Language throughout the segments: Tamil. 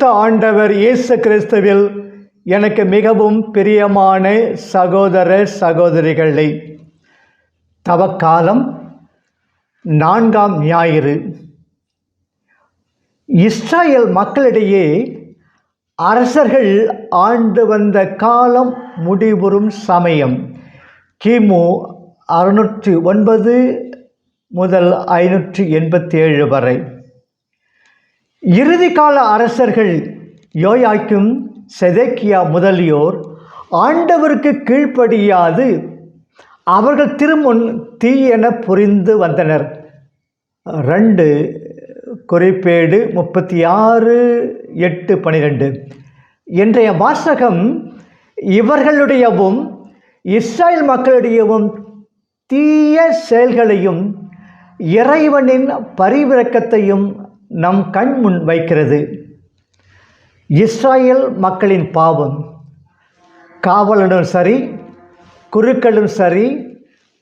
பரிசுத்த ஆண்டவர் இயேசு கிறிஸ்துவில் எனக்கு மிகவும் பிரியமான சகோதர சகோதரிகளை தவக்காலம் நான்காம் ஞாயிறு. இஸ்ராயல் மக்களிடையே அரசர்கள் ஆண்டு வந்த காலம் முடிவுறும் சமயம். கிமு அறுநூற்றி ஒன்பது முதல் ஐநூற்றி எண்பத்தி ஏழு வரை. இறுதிக்கால அரசர்கள் யோயாய்க்கும் செதேக்கியா முதலியோர் ஆண்டவருக்கு கீழ்ப்படியாது. அவர்கள் திருமுன் தீயென புரிந்து வந்தனர். ரெண்டு குறிப்பேடு முப்பத்தி ஆறு எட்டு பனிரெண்டு. இன்றைய வாசகம் இவர்களுடையவும் இஸ்ரேல் மக்களுடையவும் தீய செயல்களையும் இறைவனின் பரிவிறக்கத்தையும் நம் கண் முன் வைக்கிறது. இஸ்ராயல் மக்களின் பாவம். காவலனும் சரி குருக்களும் சரி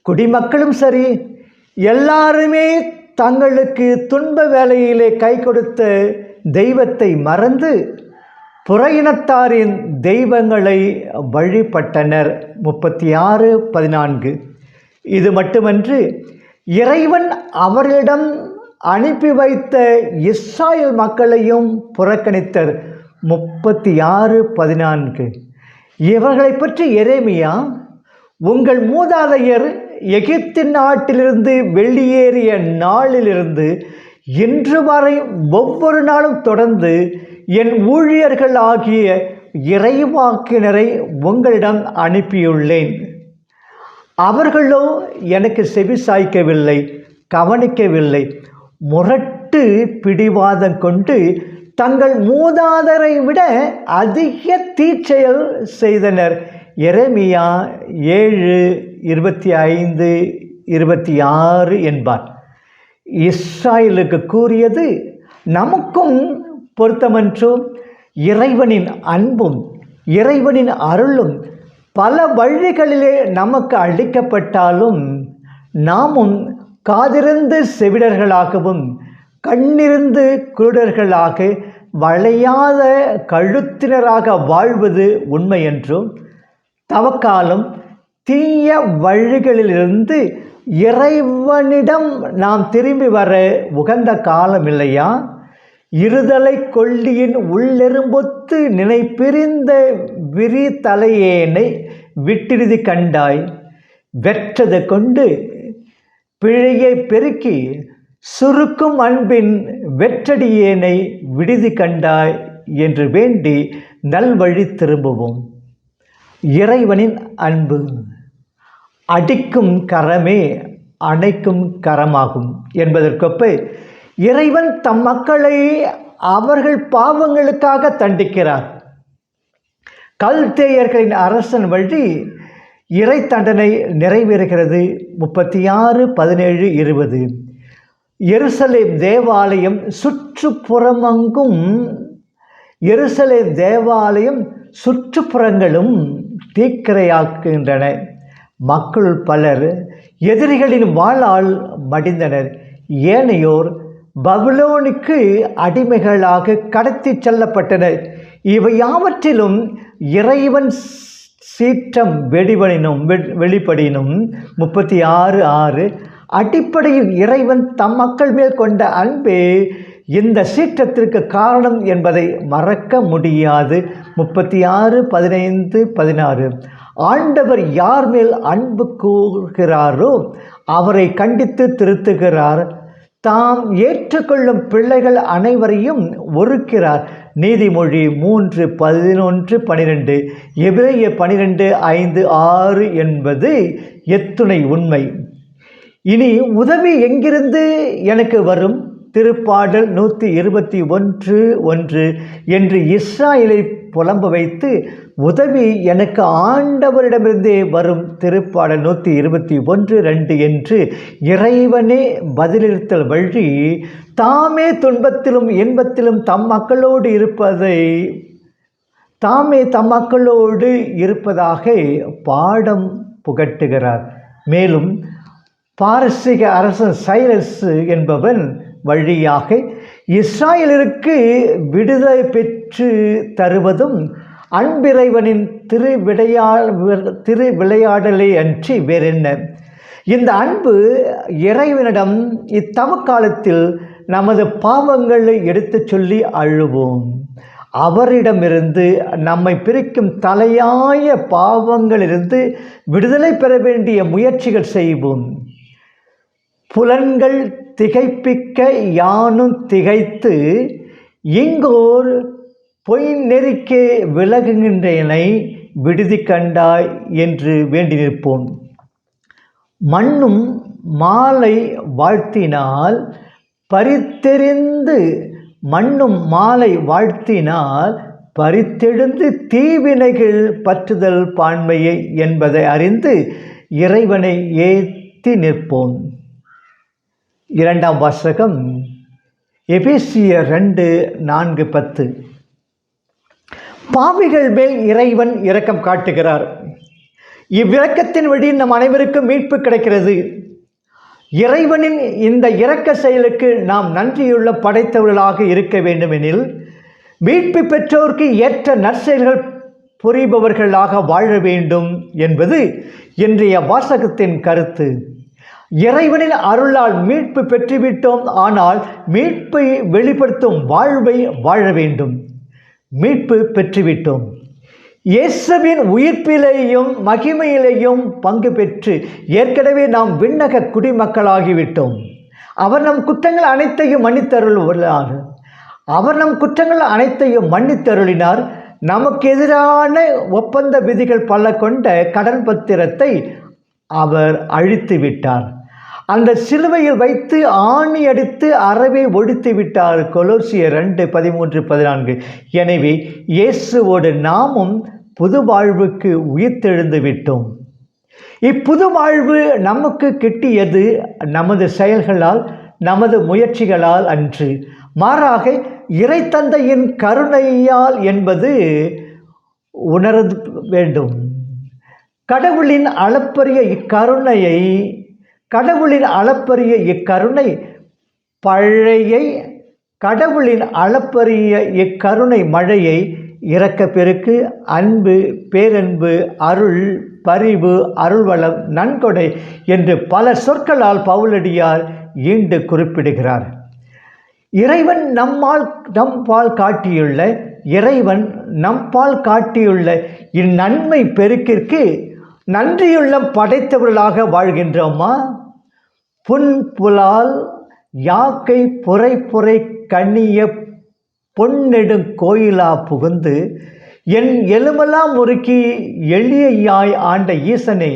குடிமக்களும் சரி எல்லாருமே தங்களுக்கு துன்ப வேலையிலே கை கொடுத்த தெய்வத்தை மறந்து புறையினத்தாரின் தெய்வங்களை வழிபட்டனர். முப்பத்தி ஆறு பதினான்கு. இது மட்டுமன்று இறைவன் அவர்களிடம் அனுப்பி வைத்த இஸ்ராயல் மக்களையும் புறக்கணித்தர். முப்பத்தி ஆறு பதினான்கு. இவர்களை பற்றி எரேமியா உங்கள் மூதாதையர் எகிப்து நாட்டிலிருந்து வெளியேறிய நாளிலிருந்து இன்று வரை ஒவ்வொரு நாளும் தொடர்ந்து என் ஊழியர்கள் ஆகிய இறைவாக்கினரை உங்களிடம் அனுப்பியுள்ளேன். அவர்களோ எனக்கு செவி சாய்க்கவில்லை கவனிக்கவில்லை. முரட்டு பிடிவாதம் கொண்டு தங்கள் மூதாதரை விட அதிக தீச்செயல் செய்தனர். எரேமியா ஏழு இருபத்தி ஐந்து இருபத்தி ஆறு என்பார். இஸ்ராயலுக்கு கூறியது நமக்கும் பொருத்தமன்றும் இறைவனின் அன்பும் இறைவனின் அருளும் பல வழிகளிலே நமக்கு அளிக்கப்பட்டாலும் நாமும் காதிருந்து செவிடர்களாகவும் கண்ணிருந்து குருடர்களாக வளையாத கழுத்தினராக வாழ்வது உண்மை என்றும் தவக்காலம் தீய வழிகளிலிருந்து இறைவனிடம் நாம் திரும்பி வர உகந்த காலம் இல்லையா? இருதலை கொல்லியின் உள்ளெரும்பொத்து நினைப்பிரிந்த விரி தலையேனை விட்டிருதி கண்டாய். வெற்றது கொண்டு பிழையை பெருக்கி சுருக்கும் அன்பின் வெற்றடியேனை விடுதி கண்டாய் என்று வேண்டி நல்வழி திரும்புவோம். இறைவனின் அன்பு அடிக்கும் கரமே அணைக்கும் கரமாகும் என்பதற்கொப்ப இறைவன் தம் மக்களை அவர்கள் பாவங்களுக்காக தண்டிக்கிறார். கல்தேயர்களின் அரசன் வழி இறை தண்டனை நிறைவேறுகிறது. முப்பத்தி ஆறு பதினேழு இருபது. எருசலேம் தேவாலயம் சுற்றுப்புறமங்கும் எருசலேம் தேவாலயம் சுற்றுப்புறங்களும் தீக்கிரையாக்குகின்றன. மக்கள் பலர் எதிரிகளின் வாழால் மடிந்தனர். ஏனையோர் பபுலோனுக்கு அடிமைகளாக கடத்தி செல்லப்பட்டனர். இவை யாவற்றிலும் இறைவன் சீற்றம் வெடிவனினும் வெளிப்படினும் முப்பத்தி ஆறு ஆறு அடிப்படையில் இறைவன் தம் மக்கள் மேல் கொண்ட அன்பே இந்த சீற்றத்திற்கு காரணம் என்பதை மறக்க முடியாது. முப்பத்தி ஆறு பதினைந்து பதினாறு. ஆண்டவர் யார் மேல் அன்பு கூறுகிறாரோ அவரை கண்டித்து திருத்துகிறார். தாம் ஏற்றுக்கொள்ளும் பிள்ளைகள் அனைவரையும் ஒருக்கிறார் நீதிமொழி மூன்று பதினொன்று பனிரெண்டு எபிரேய பனிரெண்டு ஐந்து ஆறு என்பது எத்துணை உண்மை. இனி உதவி எங்கிருந்து எனக்கு வரும்? திருப்பாடல் நூற்றி இருபத்தி ஒன்று ஒன்று என்று இஸ்ராயலை புலம்ப வைத்து உதவி எனக்கு ஆண்டவரிடமிருந்தே வரும் திருப்பாடல் நூற்றி இருபத்தி ஒன்று ரெண்டு என்று இறைவனே பதிலளித்தல் வழி தாமே துன்பத்திலும் இன்பத்திலும் தம் மக்களோடு இருப்பதை தாமே தம் மக்களோடு இருப்பதாக பாடம் புகட்டுகிறார். மேலும் பாரசீக அரசன் சைரஸ் என்பவன் வழியாக இஸ்ராயலருக்கு விடுதலை பெற்று தருவதும் அன்பிறைவனின் திரு விளையா திரு விளையாடலை அன்றி வேறென்ன. இந்த அன்பு இறைவனிடம் இத்தமக்காலத்தில் நமது பாவங்களை எடுத்துச் சொல்லி அழுவோம். அவரிடமிருந்து நம்மை பிரிக்கும் தலையாய பாவங்களிலிருந்து விடுதலை பெற வேண்டிய முயற்சிகள் செய்வோம். புலன்கள் திகைப்பிக்க யானும் திகைத்து இங்கோர் பொய் நெறிக்கே விலகுகின்றேனை விடுதி கண்டாய் என்று வேண்டி நிற்போம். மண்ணும் மாலை வாழ்த்தினால் பரித்தெறிந்து மண்ணும் மாலை வாழ்த்தினால் பறித்தெழுந்து தீவினைகள் பற்றுதல் பான்மையை என்பதை அறிந்து இறைவனை ஏத்தி நிற்போம். இரண்டாம் வாசகம் எபேசிய ரெண்டு நான்கு பத்து. பாவிகள் மேல் இறைவன் இரக்கம் காட்டுகிறார். இவ்விரக்கத்தின் வழி நம் அனைவருக்கும் மீட்பு கிடைக்கிறது. இறைவனின் இந்த இரக்க செயலுக்கு நாம் நன்றியுள்ள படைத்தவர்களாக இருக்க வேண்டுமெனில் மீட்பு பெற்றோருக்கு ஏற்ற நற்செயல்கள் புரிபவர்களாக வாழ வேண்டும் என்பது இன்றைய வாசகத்தின் கருத்து. இறைவனின் அருளால் மீட்பு பெற்றுவிட்டோம். ஆனால் மீட்பை வெளிப்படுத்தும் வாழ்வை வாழ வேண்டும். மீட்பு பெற்றுவிட்டோம். இயேசுவின் உயிர்ப்பிலேயும் மகிமையிலேயும் பங்கு பெற்று ஏற்கனவே நாம் விண்ணக குடிமக்களாகிவிட்டோம். அவர் நம் குற்றங்கள் அனைத்தையும் மன்னித்தருள்ளார் அவர் நம் குற்றங்கள் அனைத்தையும் மன்னித்தருளினார். நமக்கு எதிரான ஒப்பந்த விதிகள் பல கொண்ட கடன் பத்திரத்தை அவர் அழித்து விட்டார் அந்த சிலுவையில் வைத்து ஆணி அடித்து அறவே ஒழித்து விட்டார். கொலோசிய ரெண்டு பதிமூன்று பதினான்கு. எனவே இயேசுவோடு நாமும் புது வாழ்வுக்கு உயிர்த்தெழுந்து விட்டோம். இப்புது வாழ்வு நமக்கு கிட்டியது நமது செயல்களால் நமது முயற்சிகளால் அன்று. மாறாக இறைத்தந்தையின் கருணையால் என்பது உணர வேண்டும். கடவுளின் அளப்பரிய இக்கருணையை கடவுளின் அளப்பரிய இக்கருணை பழையை கடவுளின் அளப்பரிய இக்கருணை மழையை இறக்க பெருக்கு அன்பு பேரன்பு அருள் பரிவு அருள்வளம் நன்கொடை என்று பல சொற்களால் பவுலடியார் ஈண்டு குறிப்பிடுகிறார். இறைவன் நம்மால் நம்பால் காட்டியுள்ள இறைவன் நம்பால் காட்டியுள்ள இந்நன்மை பெருக்கிற்கு நன்றியுள்ளம் படைத்தவர்களாக வாழ்கின்றோமா? புன் புலால் யாக்கை புரை புரை கண்ணிய பொன்னெடும் கோயிலா புகுந்து என் எலுமெல்லாம் முறுக்கி எளியாய் ஆண்ட ஈசனே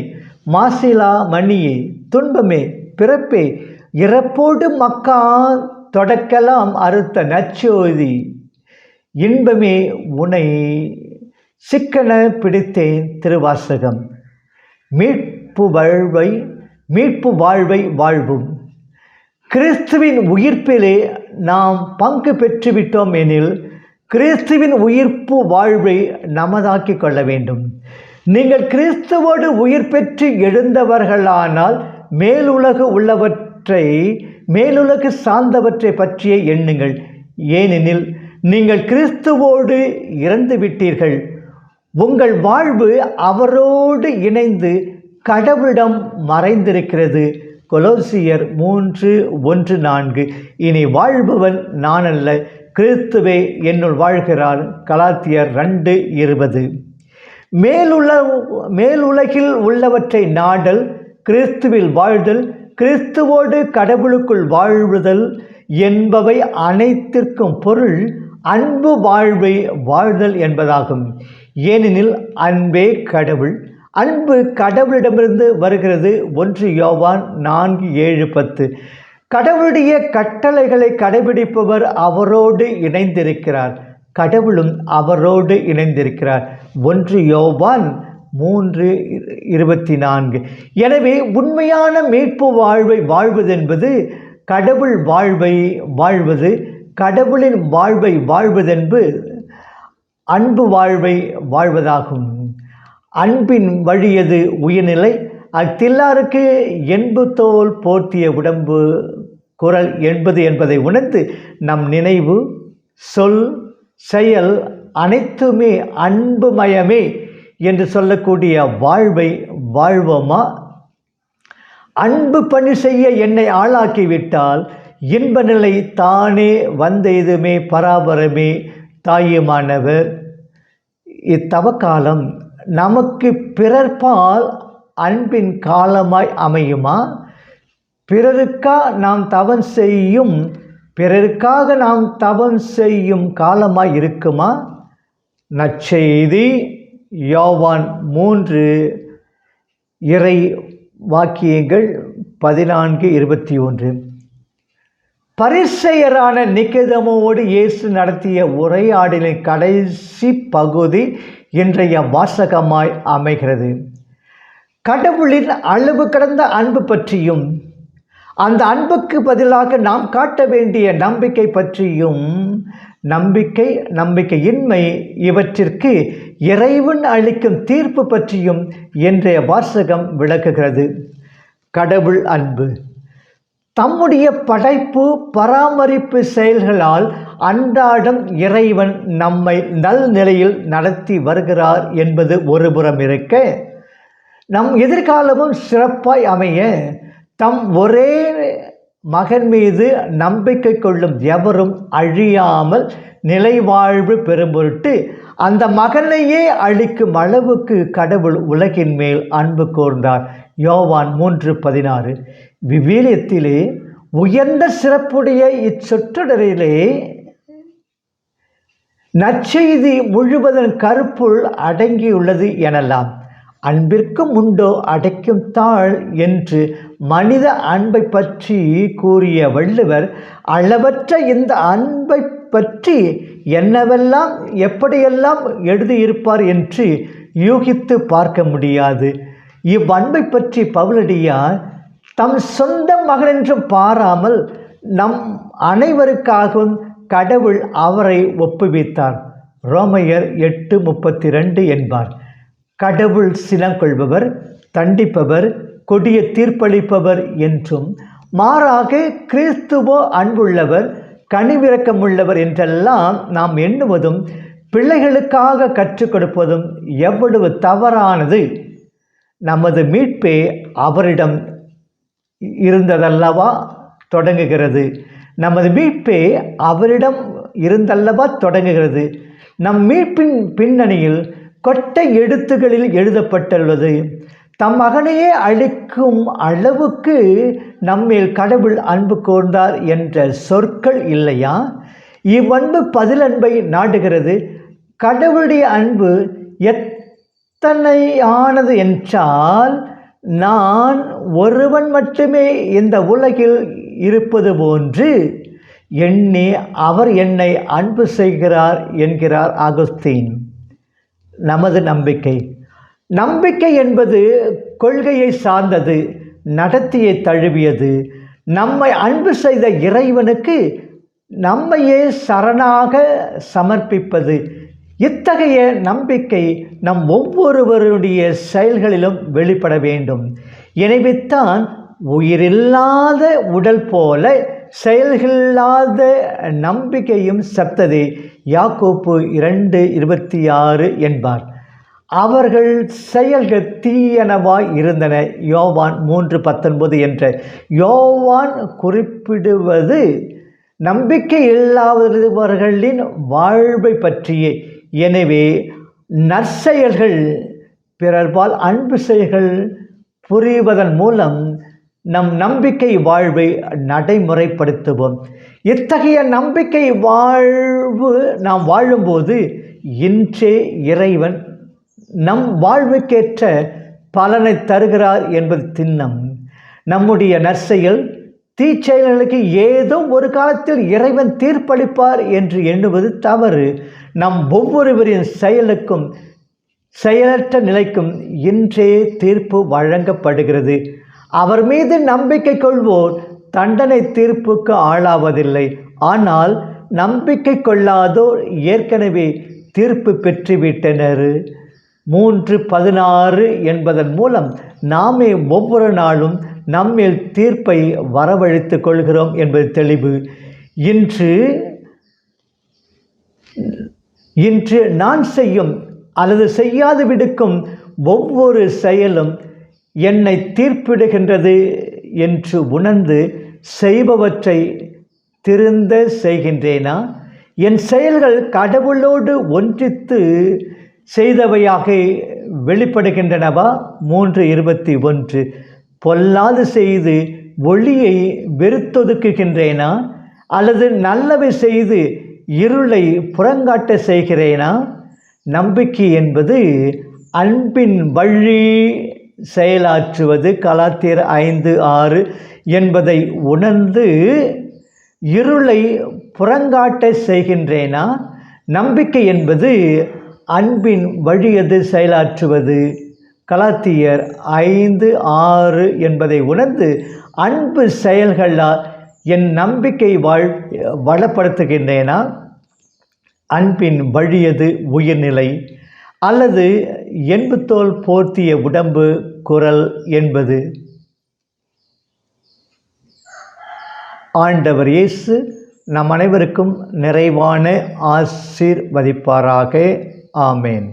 மாசிலா மணியே துன்பமே பிறப்பே இறப்போடு மக்கா தொடக்கலாம் அறுத்த நச்சோதி இன்பமே உனை சிக்கன பிடித்தேன் திருவாசகம். மீட்பு வாழ்வை மீட்பு வாழ்வை வாழ்வும். கிறிஸ்துவின் உயிர்ப்பிலே நாம் பங்கு பெற்றுவிட்டோம் எனில் கிறிஸ்துவின் உயிர்ப்பு வாழ்வை நமதாக்கிக் கொள்ள வேண்டும். நீங்கள் கிறிஸ்துவோடு உயிர் பெற்று எழுந்தவர்களானால் மேலுலகு உள்ளவற்றை மேலுலகு சார்ந்தவற்றை பற்றிய எண்ணுங்கள். ஏனெனில் நீங்கள் கிறிஸ்துவோடு இறந்து விட்டீர்கள் உங்கள் வாழ்வு அவரோடு இணைந்து கடவுளிடம் மறைந்திருக்கிறது. கொலோசியர் மூன்று ஒன்று நான்கு. இனி வாழ்பவன் நான் அல்ல கிறிஸ்துவே என்னுள் வாழ்கிறார் கலாத்தியர் ரெண்டு இருபது. மேலுள்ள மேலுலகில் உள்ளவற்றை நாடல் கிறிஸ்துவில் வாழ்தல் கிறிஸ்துவோடு கடவுளுக்குள் வாழ்வுதல் என்பவை அனைத்திற்கும் பொருள் அன்பு வாழ்வை வாழ்தல் என்பதாகும். ஏனெனில் அன்பே கடவுள். அன்பு கடவுளிடமிருந்து வருகிறது ஒன்று யோவான் நான்கு ஏழு பத்து. கடவுளுடைய கட்டளைகளை கடைபிடிப்பவர் அவரோடு இணைந்திருக்கிறார். கடவுளும் அவரோடு இணைந்திருக்கிறார். ஒன்று யோவான் மூன்று இருபத்தி நான்கு. எனவே உண்மையான மீட்பு வாழ்வை வாழ்வதென்பது கடவுள் வாழ்வை வாழ்வது கடவுளின் வாழ்வை வாழ்வதென்பு அன்பு வாழ்வை வாழ்வதாகும். அன்பின் வழியது உயர்நிலை. அத்தில்லாருக்கு என்பு தோல் போர்த்திய உடம்பு குரல் என்பது என்பதை உணர்ந்து நம் நினைவு சொல் செயல் அனைத்துமே அன்புமயமே என்று சொல்லக்கூடிய வாழ்வை வாழ்வோமா? அன்பு பணி செய்ய என்னை ஆளாக்கிவிட்டால் இன்ப நிலை தானே வந்தெய்துமே பராபரமே தாயுமானவர். இத்தவக்காலம் நமக்கு பிறர்பால் அன்பின் காலமாய் அமையுமா? பிறருக்காக நாம் தவம் செய்யும் பிறருக்காக நாம் தவம் செய்யும் காலமாய் இருக்குமா? நற்செய்தி யோவான் மூன்று இறை வாக்கியங்கள் பதினான்கு இருபத்தி ஒன்று. பரிசெயரான நிக்கிதமோடு இயேசு நடத்திய உரையாடலின் கடைசி பகுதி இன்றைய வாசகமாய் அமைகிறது. கடவுளின் அளவு கடந்த அன்பு பற்றியும் அந்த அன்புக்கு பதிலாக நாம் காட்ட வேண்டிய நம்பிக்கை பற்றியும் நம்பிக்கை நம்பிக்கையின்மை இவற்றிற்கு இறைவன் அளிக்கும் தீர்ப்பு பற்றியும் இன்றைய வாசகம் விளக்குகிறது. கடவுள் அன்பு. தம்முடைய படைப்பு பராமரிப்பு செயல்களால் அன்றாடம் இறைவன் நம்மை நல் நிலையில் நடத்தி வருகிறார் என்பது ஒருபுறம் இருக்க நம் எதிர்காலமும் சிறப்பாய் அமைய தம் ஒரே மகன் மீது நம்பிக்கை கொள்ளும் எவரும் அழியாமல் நிலைவாழ்வு பெறும் பொருட்டு அந்த மகனையே அழிக்கும் அளவுக்கு கடவுள் உலகின் மேல் அன்பு கூர்ந்தார். யோவான் மூன்று பதினாறு. விவிலியத்திலே உயர்ந்த சிறப்புடைய இச்சொற்றொடரிலே நற்செய்தி முழுவதன் கருப்புள் அடங்கியுள்ளது எனலாம். அன்பிற்கும் உண்டோ அடைக்கும் தாழ் என்று மனித அன்பை பற்றி கூறிய வள்ளுவர் அளவற்ற இந்த அன்பை பற்றி என்னவெல்லாம் எப்படியெல்லாம் எழுதியிருப்பார் என்று யூகித்து பார்க்க முடியாது. இவ்வன்பை பற்றி பவுலடியார் தம் சொந்த மகனென்றும் பாராமல் நம் அனைவருக்காகவும் கடவுள் அவரை ஒப்புவித்தார். ரோமையர் எட்டு முப்பத்தி ரெண்டு என்பார். கடவுள் சினங்கொள்பவர் தண்டிப்பவர் கொடிய தீர்ப்பளிப்பவர் என்றும் மாறாக கிறிஸ்துவோ அன்புள்ளவர் கனிவிறக்கமுள்ளவர் என்றெல்லாம் நாம் எண்ணுவதும் பிள்ளைகளுக்காக கற்றுக் கொடுப்பதும் எவ்வளவு தவறானது. நமது மீட்பே அவரிடம் இருந்ததல்லவா? தொடங்குகிறது. நமது மீட்பே அவரிடம் இருந்தல்லவா? தொடங்குகிறது. நம் மீட்பின் பின்னணியில் கொட்டை எழுத்துகளில் எழுதப்பட்டுள்ளது தம் மகனையே அழிக்கும் அளவுக்கு நம்மேல் கடவுள் அன்பு கோர்ந்தார் என்ற சொற்கள் இல்லையா? இவ்வன்பு பதிலன்பை நாடுகிறது. கடவுளுடைய அன்பு எத்தனையானது என்றால் நான் ஒருவன் மட்டுமே இந்த உலகில் இருப்பது போன்று எண்ணி அவர் என்னை அன்பு செய்கிறார் என்கிறார் அகஸ்தீன். நமது நம்பிக்கை. நம்பிக்கை என்பது கொள்கையை சார்ந்தது நடத்தியை தழுவியது. நம்மை அன்பு செய்த இறைவனுக்கு நம்மையே சரணாக சமர்ப்பிப்பது. இத்தகைய நம்பிக்கை நம் ஒவ்வொருவருடைய செயல்களிலும் வெளிப்பட வேண்டும். எனவே தான் உயிரில்லாத உடல் போல செயல்களில்லாத நம்பிக்கையும் சத்ததே யாக்கோப்பு இரண்டு இருபத்தி ஆறு என்பார். அவர்கள் செயல்கள் தீயனவாய் இருந்தன. யோவான் மூன்று பத்தொன்பது என்ற யோவான் குறிப்பிடுவது நம்பிக்கை இல்லாதவர்களின் வாழ்வை பற்றியே. எனவே நற்செயல்கள் பிறர்பால் அன்பு செயல்கள் புரிவதன் மூலம் நம் நம்பிக்கை வாழ்வை நடைமுறைப்படுத்துவோம். இத்தகைய நம்பிக்கை வாழ்வு நாம் வாழும்போது இன்றே இறைவன் நம் வாழ்வுக்கேற்ற பலனை தருகிறார் என்பது திண்ணம். நம்முடைய நற்செயல் தீச்செயல்களுக்கு ஏதோ ஒரு காலத்தில் இறைவன் தீர்ப்பளிப்பார் என்று எண்ணுவது தவறு. நம் ஒவ்வொருவரின் செயலுக்கும் செயலற்ற நிலைக்கும் இன்றே தீர்ப்பு வழங்கப்படுகிறது. அவர் மீது நம்பிக்கை கொள்வோர் தண்டனை தீர்ப்புக்கு ஆளாவதில்லை. ஆனால் நம்பிக்கை கொள்ளாதோர் ஏற்கனவே தீர்ப்பு பெற்றுவிட்டனர். மூன்று பதினாறு என்பதன் மூலம் நாமே ஒவ்வொரு நாளும் நம்மில் தீர்ப்பை வரவழைத்துக் கொள்கிறோம் என்பது தெளிவு. இன்று இன்று நான் செய்யும் அல்லது செய்யாது விடுக்கும் ஒவ்வொரு செயலும் என்னை தீர்ப்பிடுகின்றது என்று உணர்ந்து செய்பவற்றை திருந்த செய்கின்றேனா? என் செயல்கள் கடவுளோடு ஒன்றித்து செய்தவையாக வெளிப்படுகின்றனவா? மூன்று இருபத்தி ஒன்று. பொல்லாது செய்து ஒளியை வெறுத்தொதுக்குகின்றேனா? அல்லது நல்லவை செய்து இருளை புறங்காட்ட செய்கிறேனா? நம்பிக்கை என்பது அன்பின் வழி செயலாற்றுவது. கலாத்தியர் ஐந்து ஆறு என்பதை உணர்ந்து இருளை புறங்காட்ட செய்கின்றேனா? நம்பிக்கை என்பது அன்பின் வழியது செயலாற்றுவது. கலாத்தியர் ஐந்து ஆறு என்பதை உணர்ந்து அன்பு செயல்களால் என் நம்பிக்கை வாழ் வளப்படுத்துகின்றேனா? அன்பின் வழியது உயிர்நிலை அல்லது என்புத்தோல் போர்த்திய உடம்பு குரல் என்பது. ஆண்டவர் இயேசு நம் அனைவருக்கும் நிறைவான ஆசீர்வதிப்பாராக. Amen.